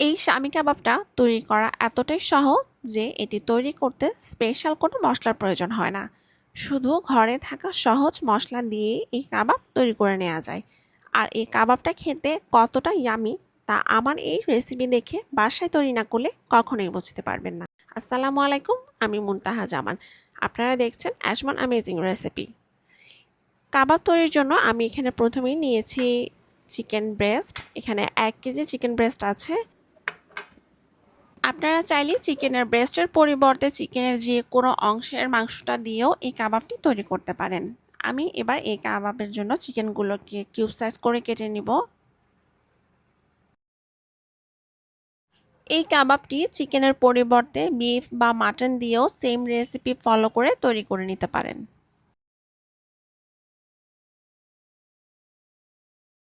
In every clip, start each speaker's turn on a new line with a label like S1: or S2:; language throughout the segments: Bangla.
S1: এই স্বামী কাবাবটা তৈরি করা এতটাই সহজ যে এটি তৈরি করতে স্পেশাল কোনো মশলার প্রয়োজন হয় না। শুধু ঘরে থাকা সহজ মশলা দিয়ে এই কাবাব তৈরি করে নেওয়া যায়। আর এই কাবাবটা খেতে কতটা ইয়ামি তা আমার এই রেসিপি দেখে বাসায় তৈরি না করলে কখনোই বুঝতে পারবেন না। আসসালামু আলাইকুম, আমি মুনতাহা জামান। আপনারা দেখছেন অ্যাশমান অ্যামেজিং রেসিপি কাবাব তৈরির জন্য আমি এখানে প্রথমেই নিয়েছি চিকেন ব্রেস্ট এখানে এক কেজি চিকেন ব্রেস্ট আছে। আপনারা চাইলে চিকেনের ব্রেস্টের পরিবর্তে চিকেনের যে কোনো অংশের মাংসটা দিয়েও এই কাবাবটি তৈরি করতে পারেন। আমি এবার এই কাবাবের জন্য চিকেনগুলোকে কিউব সাইজ করে কেটে নিব। এই কাবাবটি চিকেনের পরিবর্তে বিফ বা মাটন দিয়েও সেম রেসিপি ফলো করে তৈরি করে নিতে পারেন।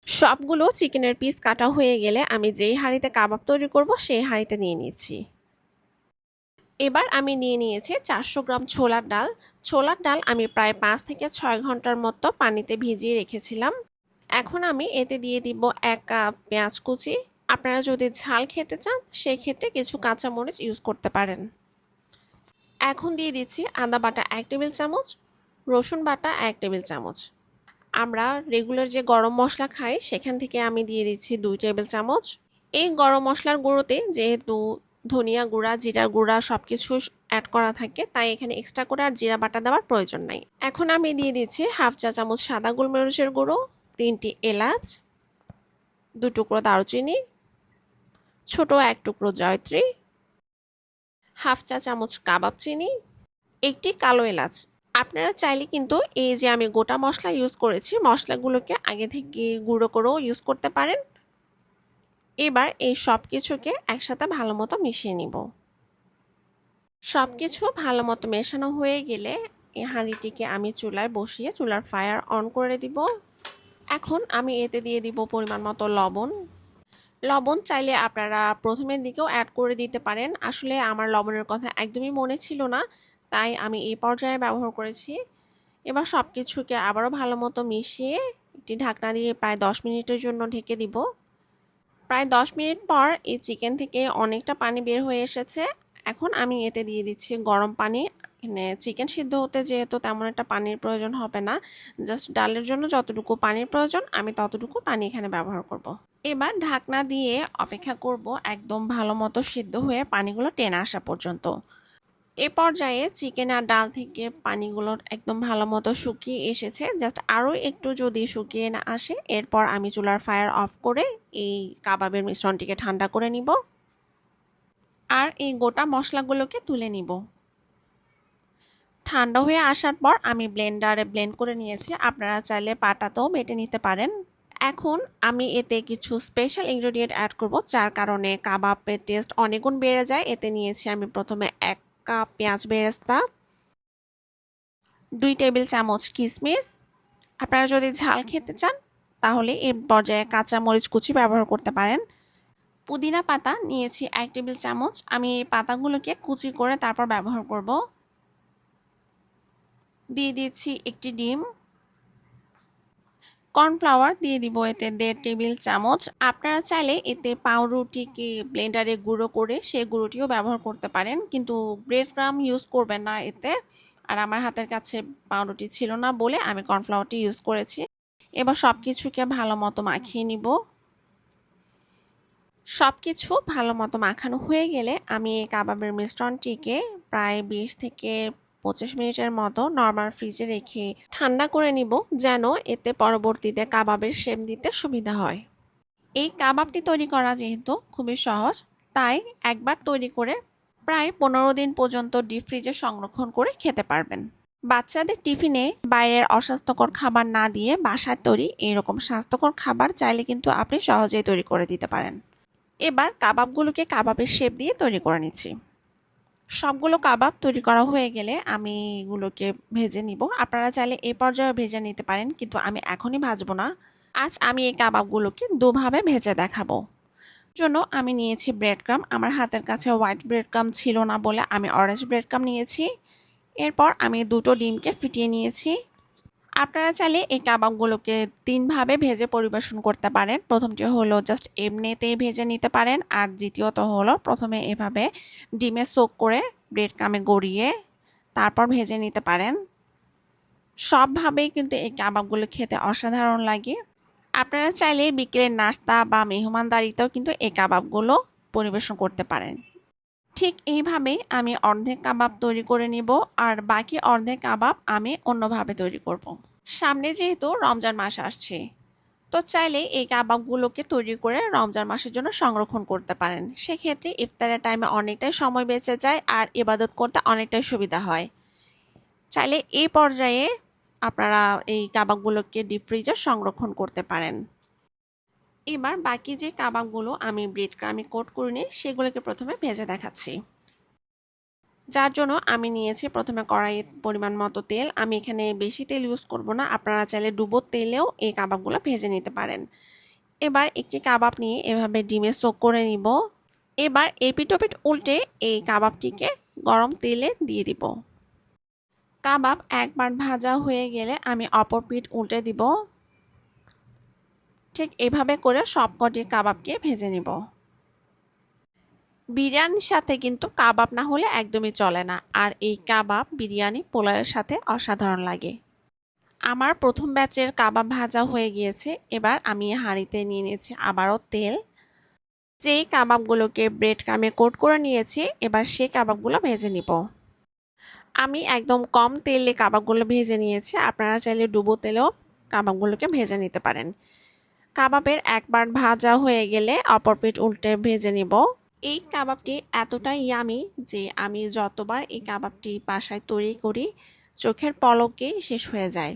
S1: সবগুলো চিকেনের পিস কাটা হয়ে গেলে আমি যেই হাঁড়িতে কাবাব তৈরি করব, সেই হাঁড়িতে নিয়ে নিয়েছি। এবার আমি নিয়ে নিয়েছি চারশো গ্রাম ছোলার ডাল। ছোলার ডাল আমি প্রায় পাঁচ থেকে ছয় ঘণ্টার মতো পানিতে ভিজিয়ে রেখেছিলাম। এখন আমি এতে দিয়ে দিব এক কাপ পেঁয়াজ কুচি। আপনারা যদি ঝাল খেতে চান, সেক্ষেত্রে কিছু কাঁচামরিচ ইউজ করতে পারেন। এখন দিয়ে দিচ্ছি আদা বাটা এক টেবিল চামচ, রসুন বাটা এক টেবিল চামচ। আমরা রেগুলার যে গরম মশলা খাই, সেখান থেকে আমি দিয়ে দিচ্ছি দুই টেবিল চামচ। এই গরম মশলার গুঁড়োতে যেহেতু ধনিয়া গুঁড়া জিরা গুঁড়া সব কিছু অ্যাড করা থাকে, তাই এখানে এক্সট্রা করে আর জিরা বাটা দেওয়ার প্রয়োজন নাই। এখন আমি দিয়ে দিচ্ছি হাফ চা চামচ সাদা গোলমরিচের গুঁড়ো, তিনটি এলাচ, দু টুকরো দারুচিনি, ছোট এক টুকরো জয়ত্রী হাফ চা চামচ কাবাব চিনি, একটি কালো এলাচ আপনারা চাইলে কিন্তু এই যে আমি গোটা মশলা ইউজ করেছি, মশলাগুলোকে আগে থেকে গুঁড়ো করেও ইউজ করতে পারেন। এবার এই সব কিছুকে একসাথে ভালো মতো মিশিয়ে নিব। সব কিছু ভালো মতো মেশানো হয়ে গেলে এই হাঁড়িটিকে আমি চুলায় বসিয়ে চুলার ফায়ার অন করে দিব। এখন আমি এতে দিয়ে দিব পরিমাণ মতো লবণ। লবণ চাইলে আপনারা প্রথমের দিকেও অ্যাড করে দিতে পারেন। আসলে আমার লবণের কথা একদমই মনে ছিল না। তাই আমি এই পর্যায়ে ব্যবহার করেছি। এবার সব কিছুকে আবারও ভালো মতো মিশিয়ে একটি ঢাকনা দিয়ে প্রায় দশ মিনিটের জন্য ঢেকে দিব। প্রায় দশ মিনিট পর এই চিকেন থেকে অনেকটা পানি বের হয়ে এসেছে। এখন আমি এতে দিয়ে দিচ্ছি গরম পানি। এখানে চিকেন সিদ্ধ হতে যেহেতু তেমন একটা পানির প্রয়োজন হবে না, জাস্ট ডালের জন্য যতটুকু পানির প্রয়োজন আমি ততটুকু পানি এখানে ব্যবহার করব। এবার ঢাকনা দিয়ে অপেক্ষা করব একদম ভালো মতো সিদ্ধ হয়ে পানিগুলো টেনে আসা পর্যন্ত। এ পর্যায়ে চিকেন আর ডাল থেকে পানিগুলো একদম ভালো মতো শুকিয়ে এসেছে। জাস্ট আরও একটু যদি শুকিয়ে না আসে, এরপর আমি চুলার ফায়ার অফ করে এই কাবাবের মিশ্রণটিকে ঠান্ডা করে নিব। আর এই গোটা মশলাগুলোকে তুলে নিব। ঠান্ডা হয়ে আসার পর আমি ব্লেন্ডারে ব্লেন্ড করে নিয়েছি। আপনারা চাইলে পাটাতেও বেটে নিতে পারেন। এখন আমি এতে কিছু স্পেশাল ইনগ্রেডিয়েন্ট অ্যাড করব, যার কারণে কাবাবের টেস্ট অনেকগুণ বেড়ে যায়। এতে নিয়েছি আমি প্রথমে এক কাপ, পেঁয়াজ বেরেস্তা, দুই টেবিল চামচ কিশমিশ আপনারা যদি ঝাল খেতে চান, তাহলে এ পর্যায়ে কাঁচা মরিচ কুচি ব্যবহার করতে পারেন। পুদিনা পাতা নিয়েছি এক টেবিল চামচ। আমি এই পাতাগুলোকে কুচি করে তারপর ব্যবহার করব। দিয়ে দিয়েছি একটি ডিম। কর্নফ্লাওয়ার দিয়ে দিব এতে দেড় টেবিল চামচ। আপনারা চাইলে এতে পাউরুটিকে ব্লেন্ডারে গুঁড়ো করে সে গুঁড়োটিও ব্যবহার করতে পারেন। কিন্তু ব্রেড ক্রাম ইউজ করবেন না এতে। আর আমার হাতের কাছে পাউরুটি ছিল না বলে আমি কর্নফ্লাওয়ারটি ইউজ করেছি। এবার সব কিছুকে ভালো মতো মাখিয়ে নিব। সব কিছু ভালো মতো মাখানো হয়ে গেলে আমি এই কাবাবের মিশ্রণটিকে প্রায় বিশ থেকে পঁচিশ মিনিটের মতো নর্মাল ফ্রিজে রেখে ঠান্ডা করে নিব যেন এতে পরবর্তীতে কাবাবের শেপ দিতে সুবিধা হয়। এই কাবাবটি তৈরি করা যেহেতু খুবই সহজ, তাই একবার তৈরি করে প্রায় পনেরো দিন পর্যন্ত ডিপ ফ্রিজে সংরক্ষণ করে খেতে পারবেন। বাচ্চাদের টিফিনে বাইরের অস্বাস্থ্যকর খাবার না দিয়ে বাসায় তৈরি এরকম স্বাস্থ্যকর খাবার চাইলে কিন্তু আপনি সহজেই তৈরি করে দিতে পারেন। এবার কাবাবগুলোকে কাবাবের শেপ দিয়ে তৈরি করে নিচ্ছি। সবগুলো কাবাব তৈরি করা হয়ে গেলে আমি এগুলোকে ভেজে নিব। আপনারা চাইলে এ পর্যায়ে ভেজে নিতে পারেন, কিন্তু আমি এখনই ভাজবো না। আজ আমি এই কাবাবগুলোকে দুভাবে ভেজে দেখাবো। জন্য আমি নিয়েছি ব্রেড ক্রাম আমার হাতের কাছে হোয়াইট ব্রেড ক্রাম ছিল না বলে আমি অরেঞ্জ ব্রেড ক্রাম নিয়েছি। এরপর আমি দুটো ডিমকে ফিটিয়ে নিয়েছি। আপনারা চাইলে এই কাবাবগুলোকে তিনভাবে ভেজে পরিবেশন করতে পারেন। প্রথমটি হলো জাস্ট এমনিতেই ভেজে নিতে পারেন আর দ্বিতীয়ত হলো প্রথমে এভাবে ডিমে সোক করে ব্রেড কামে গড়িয়ে তারপর ভেজে নিতে পারেন। সবভাবেই কিন্তু এই কাবাবগুলো খেতে অসাধারণ লাগে। আপনারা চাইলে বিকেলের নাস্তা বা মেহমানদারিতেও কিন্তু এই কাবাবগুলো পরিবেশন করতে পারেন। ঠিক এইভাবেই আমি অর্ধেক কাবাব তৈরি করে নিব আর বাকি অর্ধেক কাবাব আমি অন্যভাবে তৈরি করব। সামনে যেহেতু রমজান মাস আসছে, তো চাইলে এই কাবাবগুলোকে তৈরি করে রমজান মাসের জন্য সংরক্ষণ করতে পারেন। সেক্ষেত্রে ইফতারের টাইমে অনেকটাই সময় বেঁচে যায় আর ইবাদত করতে অনেকটাই সুবিধা হয়। চাইলে এই পর্যায়ে আপনারা এই কাবাবগুলোকে ডিপ ফ্রিজে সংরক্ষণ করতে পারেন। এবার বাকি যে কাবাবগুলো আমি ব্রেড ক্রামে কোট করে নিই সেগুলোকে প্রথমে ভেজে দেখাচ্ছি। যার জন্য আমি নিয়েছি প্রথমে কড়াইয়ের পরিমাণ মতো তেল। আমি এখানে বেশি তেল ইউজ করব না। আপনারা চাইলে ডুবো তেলেও এই কাবাবগুলো ভেজে নিতে পারেন। এবার একটি কাবাব নিয়ে এভাবে ডিমে সোক করে নিব। এবার এপিটোপিট উল্টে এই কাবাবটিকে গরম তেলে দিয়ে দিব। কাবাব একবার ভাজা হয়ে গেলে আমি অপর পিঠ উল্টে দিব। ঠিক এভাবে করে সবকটি কাবাবকে ভেজে নিব। বিরিয়ানির সাথে কিন্তু কাবাব না হলে একদমই চলে না। আর এই কাবাব বিরিয়ানি পোলাওয়ের সাথে অসাধারণ লাগে। আমার প্রথম ব্যাচের কাবাব ভাজা হয়ে গিয়েছে। এবার আমি হাঁড়িতে নিয়ে নিয়েছি আবারও তেল। যেই কাবাবগুলোকে ব্রেড কামে কোট করে নিয়েছি, এবার সে কাবাবগুলো ভেজে নিব। আমি একদম কম তেলে কাবাবগুলো ভেজে নিয়েছি। আপনারা চাইলে ডুবো তেলেও কাবাবগুলোকে ভেজে নিতে পারেন। কাবাবের একবার ভাজা হয়ে গেলে অপর পিঠ উল্টে ভেজে নিব। এই কাবাবটি এতটাই ইয়ামি যে আমি যতবার এই কাবাবটি বাসায় তৈরি করি, চোখের পলকে শেষ হয়ে যায়।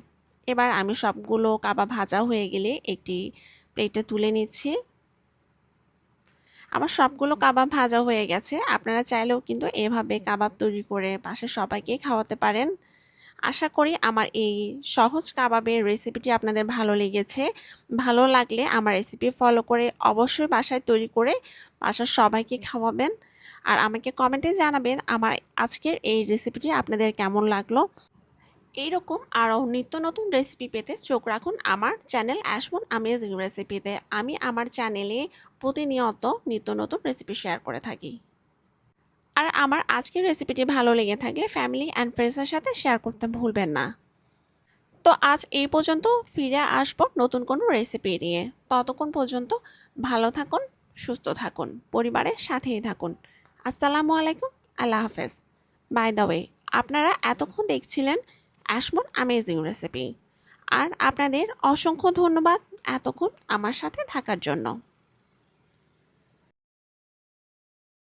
S1: এবার আমি সবগুলো কাবাব ভাজা হয়ে গেলে একটি প্লেটে তুলে নিচ্ছি। আমার সবগুলো কাবাব ভাজা হয়ে গেছে। আপনারা চাইলেও কিন্তু এভাবে কাবাব তৈরি করে পাশে সবাইকে খাওয়াতে পারেন। আশা করি আমার এই সহজ কাবাবের রেসিপিটি আপনাদের ভালো লেগেছে। ভালো লাগলে আমার রেসিপি ফলো করে অবশ্যই বাসায় তৈরি করে বাসার সবাইকে খাওয়াবেন। আর আমাকে কমেন্টে জানাবেন আমার আজকের এই রেসিপিটি আপনাদের কেমন লাগল। এইরকম আরও নিত্য নতুন রেসিপি পেতে চোখ রাখুন আমার চ্যানেল অ্যাশমন আমেজিং রেসিপিতে আমি আমার চ্যানেলে প্রতিনিয়ত নিত্য নতুন রেসিপি শেয়ার করে থাকি। আর আমার আজকের রেসিপিটি ভালো লেগে থাকলে ফ্যামিলি অ্যান্ড ফ্রেন্ডসের সাথে শেয়ার করতে ভুলবেন না। তো আজ এই পর্যন্ত ফিরে আসব নতুন কোনো রেসিপি নিয়ে। ততক্ষণ পর্যন্ত ভালো থাকুন, সুস্থ থাকুন, পরিবারের সাথেই থাকুন। আসসালামু আলাইকুম, আল্লাহ হাফেজ। বাই দ্য ওয়ে আপনারা এতক্ষণ দেখছিলেন অ্যাশমন আমেজিং রেসিপি আর আপনাদের অসংখ্য ধন্যবাদ এতক্ষণ আমার সাথে থাকার জন্য।